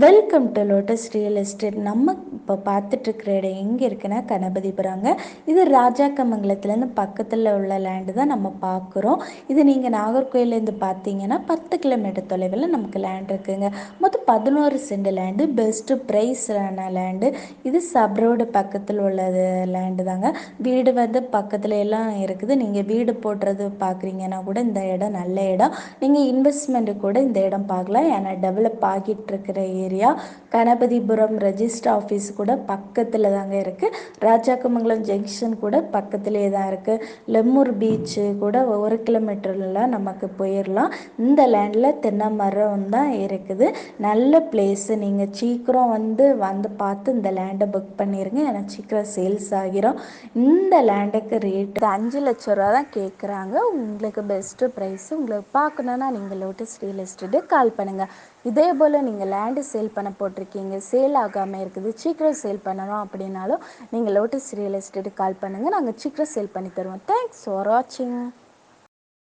Welcome to Lotus real estate நம்ம இப்போ பார்த்துட்ருக்குற இடம் எங்கே இருக்குன்னா கணபதிபுரங்க. இது ராஜாக்கமங்கலத்துலேருந்து பக்கத்தில் உள்ள லேண்டு தான் நம்ம பார்க்குறோம். இது நீங்கள் நாகர்கோயிலேருந்து பார்த்தீங்கன்னா பத்து கிலோமீட்டர் தொலைவில் நமக்கு லேண்ட் இருக்குங்க. மொத்தம் பதினோரு சென்ட் லேண்டு பெஸ்ட்டு ப்ரைஸான லேண்டு இது சப் ரோடு பக்கத்தில் உள்ளது லேண்டு தாங்க. வீடு வந்து பக்கத்துல எல்லாம் இருக்குது. நீங்கள் வீடு போடுறது பார்க்குறீங்கன்னா கூட இந்த இடம் நல்ல இடம். நீங்கள் இன்வெஸ்ட்மெண்ட்டு கூட இந்த இடம் பார்க்கலாம். ஏன்னா டெவலப் ஆகிட்டு இருக்கிற ஏரியா. கணபதிபுரம் ரெஜிஸ்டர் ஆஃபீஸ் கூட பக்கத்தில் தாங்க இருக்குது ராஜாக்கமங்கலம் ஜங்ஷன் கூட பக்கத்துலேயே தான் இருக்குது லெம்மூர் பீச்சு கூட ஒரு கிலோமீட்டர்லாம் நமக்கு போயிடலாம் இந்த லேண்டில் தென்னை மரம் தான் இருக்குது. நல்ல பிளேஸு நீங்கள் சீக்கிரம் வந்து வந்து பார்த்து இந்த லேண்டை புக் பண்ணிடுங்க ஏன்னா சீக்கிரம் சேல்ஸ் ஆகிரும். இந்த லேண்டுக்கு ரேட் அஞ்சு லட்ச ரூபா தான் கேட்குறாங்க உங்களுக்கு பெஸ்ட்டு ப்ரைஸ் உங்களுக்கு பார்க்கணுன்னா நீங்கள் லோட்டஸ் ரியல் எஸ்டேட்டு கால் பண்ணுங்கள் இதே போல் நீங்கள் லேண்டு சேல் பண்ண போட்டிருக்கீங்க சேல் ஆகாமல் இருக்குது சீக்கிரம் சேல் பண்ணணும் அப்படின்னாலும் நீங்கள் லோட்டஸ் ரியல் எஸ்டேட்டுக்கு கால் பண்ணுங்கள் நாங்கள் சீக்கிரம் சேல் பண்ணி தருவோம். தேங்க்ஸ் ஃபார் வாட்சிங்